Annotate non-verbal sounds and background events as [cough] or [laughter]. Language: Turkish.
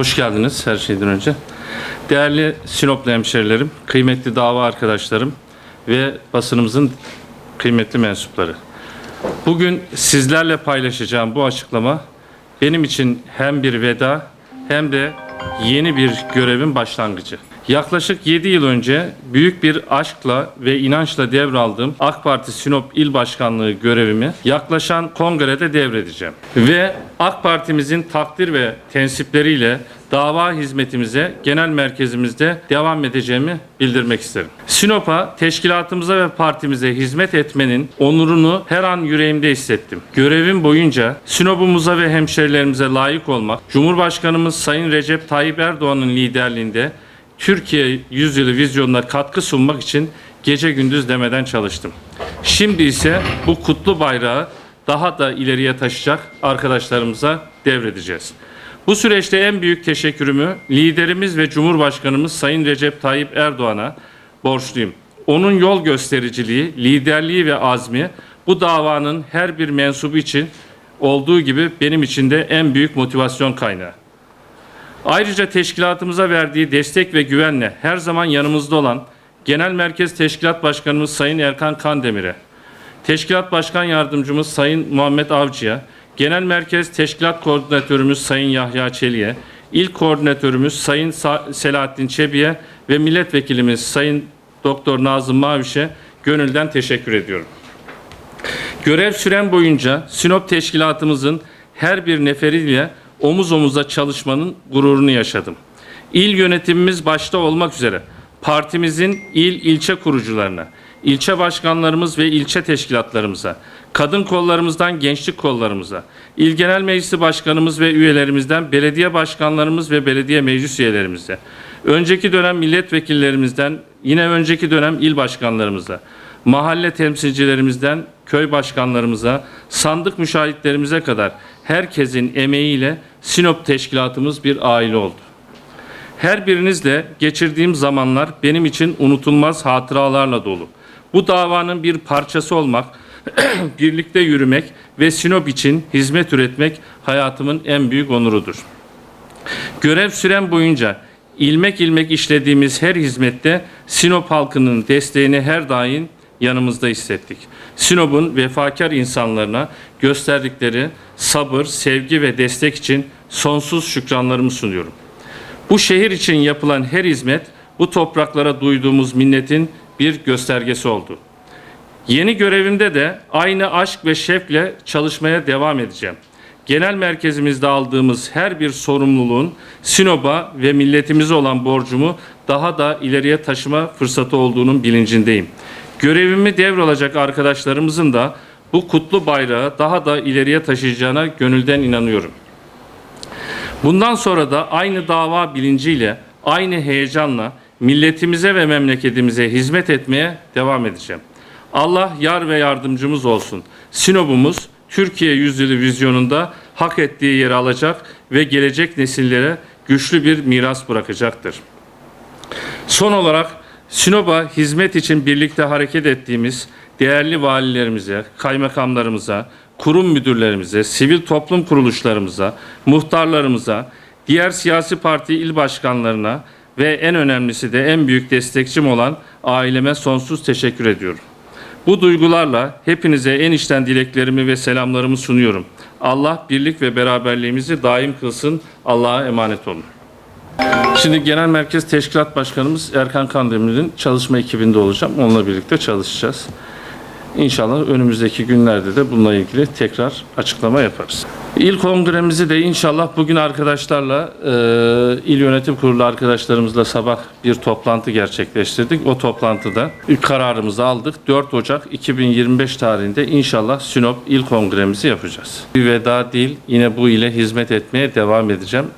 Hoş geldiniz her şeyden önce. Değerli Sinoplu hemşerilerim, kıymetli dava arkadaşlarım ve basınımızın kıymetli mensupları. Bugün sizlerle paylaşacağım bu açıklama benim için hem bir veda hem de yeni bir görevin başlangıcı. Yaklaşık 7 yıl önce büyük bir aşkla ve inançla devraldığım AK Parti Sinop İl Başkanlığı görevimi yaklaşan kongrede devredeceğim. Ve AK Partimizin takdir ve tensipleriyle dava hizmetimize genel merkezimizde devam edeceğimi bildirmek isterim. Sinop'a, teşkilatımıza ve partimize hizmet etmenin onurunu her an yüreğimde hissettim. Görevim boyunca Sinop'umuza ve hemşerilerimize layık olmak, Cumhurbaşkanımız Sayın Recep Tayyip Erdoğan'ın liderliğinde Türkiye yüzyılı vizyonuna katkı sunmak için gece gündüz demeden çalıştım. Şimdi ise bu kutlu bayrağı daha da ileriye taşıyacak arkadaşlarımıza devredeceğiz. Bu süreçte en büyük teşekkürümü liderimiz ve Cumhurbaşkanımız Sayın Recep Tayyip Erdoğan'a borçluyum. Onun yol göstericiliği, liderliği ve azmi bu davanın her bir mensubu için olduğu gibi benim için de en büyük motivasyon kaynağı. Ayrıca teşkilatımıza verdiği destek ve güvenle her zaman yanımızda olan Genel Merkez Teşkilat Başkanımız Sayın Erkan Kandemir'e, Teşkilat Başkan Yardımcımız Sayın Muhammed Avcı'ya, Genel Merkez Teşkilat Koordinatörümüz Sayın Yahya Çelik'e, İl Koordinatörümüz Sayın Sa- Selahattin Çebi'ye ve Milletvekilimiz Sayın Doktor Nazım Maviş'e gönülden teşekkür ediyorum. Görev süren boyunca Sinop Teşkilatımızın her bir neferiyle omuz omuza çalışmanın gururunu yaşadım. İl yönetimimiz başta olmak üzere partimizin il ilçe kurucularına, ilçe başkanlarımız ve ilçe teşkilatlarımıza, kadın kollarımızdan gençlik kollarımıza, il genel meclisi başkanımız ve üyelerimizden belediye başkanlarımız ve belediye meclis üyelerimize, önceki dönem milletvekillerimizden, yine önceki dönem il başkanlarımıza, mahalle temsilcilerimizden köy başkanlarımıza, sandık müşahitlerimize kadar herkesin emeğiyle Sinop teşkilatımız bir aile oldu. Her birinizle geçirdiğim zamanlar benim için unutulmaz hatıralarla dolu. Bu davanın bir parçası olmak, [clears throat] birlikte yürümek ve Sinop için hizmet üretmek hayatımın en büyük onurudur. Görev süren boyunca ilmek ilmek işlediğimiz her hizmette Sinop halkının desteğini her daim yanımızda hissettik. Sinop'un vefakar insanlarına gösterdikleri sabır, sevgi ve destek için sonsuz şükranlarımı sunuyorum. Bu şehir için yapılan her hizmet bu topraklara duyduğumuz minnetin bir göstergesi oldu. Yeni görevimde de aynı aşk ve şevkle çalışmaya devam edeceğim. Genel merkezimizde aldığımız her bir sorumluluğun Sinop'a ve milletimize olan borcumu daha da ileriye taşıma fırsatı olduğunun bilincindeyim. Görevimi devralacak arkadaşlarımızın da bu kutlu bayrağı daha da ileriye taşıyacağına gönülden inanıyorum. Bundan sonra da aynı dava bilinciyle, aynı heyecanla milletimize ve memleketimize hizmet etmeye devam edeceğim. Allah yar ve yardımcımız olsun. Sinop'umuz Türkiye yüzyılı vizyonunda hak ettiği yeri alacak ve gelecek nesillere güçlü bir miras bırakacaktır. Son olarak Sinop'a hizmet için birlikte hareket ettiğimiz değerli valilerimize, kaymakamlarımıza, kurum müdürlerimize, sivil toplum kuruluşlarımıza, muhtarlarımıza, diğer siyasi parti il başkanlarına ve en önemlisi de en büyük destekçim olan aileme sonsuz teşekkür ediyorum. Bu duygularla hepinize en içten dileklerimi ve selamlarımı sunuyorum. Allah birlik ve beraberliğimizi daim kılsın. Allah'a emanet olun. Şimdi Genel Merkez Teşkilat Başkanımız Erkan Kandemir'in çalışma ekibinde olacağım. Onunla birlikte çalışacağız. İnşallah önümüzdeki günlerde de bununla ilgili tekrar açıklama yaparız. İl kongremizi de inşallah bugün arkadaşlarla, e, il yönetim kurulu arkadaşlarımızla sabah bir toplantı gerçekleştirdik. O toplantıda kararımızı aldık. 4 Ocak 2025 tarihinde inşallah Sinop İl Kongremizi yapacağız. Bir veda değil, yine bu ile hizmet etmeye devam edeceğim.